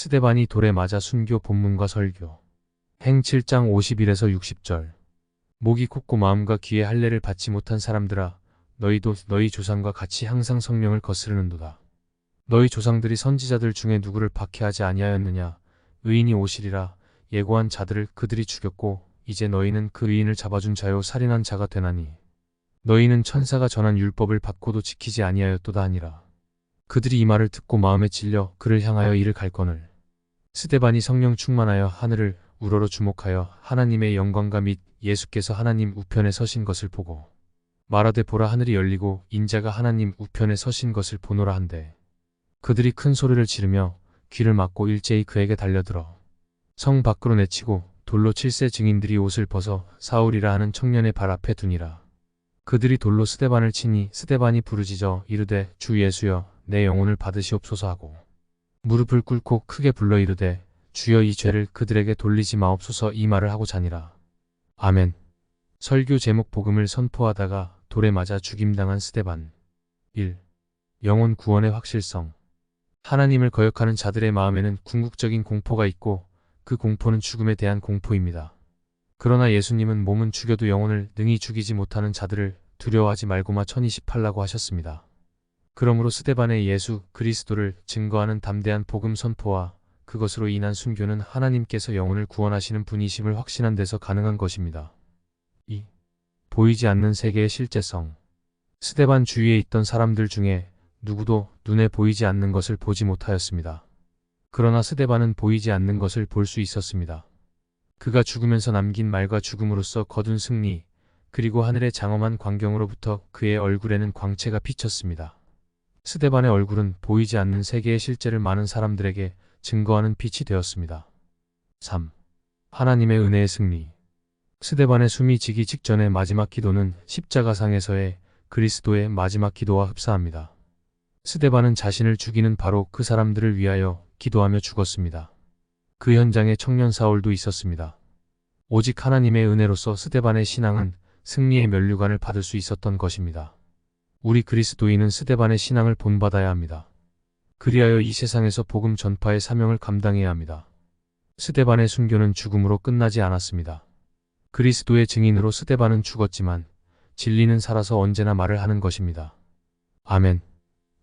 스데반이 돌에 맞아 순교 본문과 설교. 행 7장 51에서 60절. 목이 컸고 마음과 귀에 할례를 받지 못한 사람들아 너희도 너희 조상과 같이 항상 성령을 거스르는도다. 너희 조상들이 선지자들 중에 누구를 박해하지 아니하였느냐 의인이 오시리라 예고한 자들을 그들이 죽였고 이제 너희는 그 의인을 잡아준 자요 살인한 자가 되나니 너희는 천사가 전한 율법을 받고도 지키지 아니하였도다 하니라. 그들이 이 말을 듣고 마음에 찔려 그를 향하여 이를 갈거늘. 스데반이 성령 충만하여 하늘을 우러러 주목하여 하나님의 영광과 및 예수께서 하나님 우편에 서신 것을 보고 말하되 보라 하늘이 열리고 인자가 하나님 우편에 서신 것을 보노라 한데 그들이 큰 소리를 지르며 귀를 막고 일제히 그에게 달려들어 성 밖으로 내치고 돌로 칠세 증인들이 옷을 벗어 사울이라 하는 청년의 발 앞에 두니라. 그들이 돌로 스데반을 치니 스데반이 부르짖어 이르되 주 예수여 내 영혼을 받으시옵소서 하고 무릎을 꿇고 크게 불러 이르되 주여 이 죄를 그들에게 돌리지 마옵소서 이 말을 하고 자니라. 아멘. 설교 제목 복음을 선포하다가 돌에 맞아 죽임당한 스데반. 1. 영혼 구원의 확실성. 하나님을 거역하는 자들의 마음에는 궁극적인 공포가 있고 그 공포는 죽음에 대한 공포입니다. 그러나 예수님은 몸은 죽여도 영혼을 능히 죽이지 못하는 자들을 두려워하지 말고마 1028라고 하셨습니다. 그러므로 스데반의 예수 그리스도를 증거하는 담대한 복음 선포와 그것으로 인한 순교는 하나님께서 영혼을 구원하시는 분이심을 확신한 데서 가능한 것입니다. 2. 보이지 않는 세계의 실제성 스데반 주위에 있던 사람들 중에 누구도 눈에 보이지 않는 것을 보지 못하였습니다. 그러나 스데반은 보이지 않는 것을 볼 수 있었습니다. 그가 죽으면서 남긴 말과 죽음으로써 거둔 승리, 그리고 하늘의 장엄한 광경으로부터 그의 얼굴에는 광채가 비쳤습니다. 스데반의 얼굴은 보이지 않는 세계의 실제를 많은 사람들에게 증거하는 빛이 되었습니다. 3. 하나님의 은혜의 승리 스데반의 숨이 지기 직전의 마지막 기도는 십자가상에서의 그리스도의 마지막 기도와 흡사합니다. 스데반은 자신을 죽이는 바로 그 사람들을 위하여 기도하며 죽었습니다. 그 현장에 청년 사울도 있었습니다. 오직 하나님의 은혜로서 스데반의 신앙은 승리의 면류관을 받을 수 있었던 것입니다. 우리 그리스도인은 스데반의 신앙을 본받아야 합니다. 그리하여 이 세상에서 복음 전파의 사명을 감당해야 합니다. 스데반의 순교는 죽음으로 끝나지 않았습니다. 그리스도의 증인으로 스데반은 죽었지만 진리는 살아서 언제나 말을 하는 것입니다. 아멘.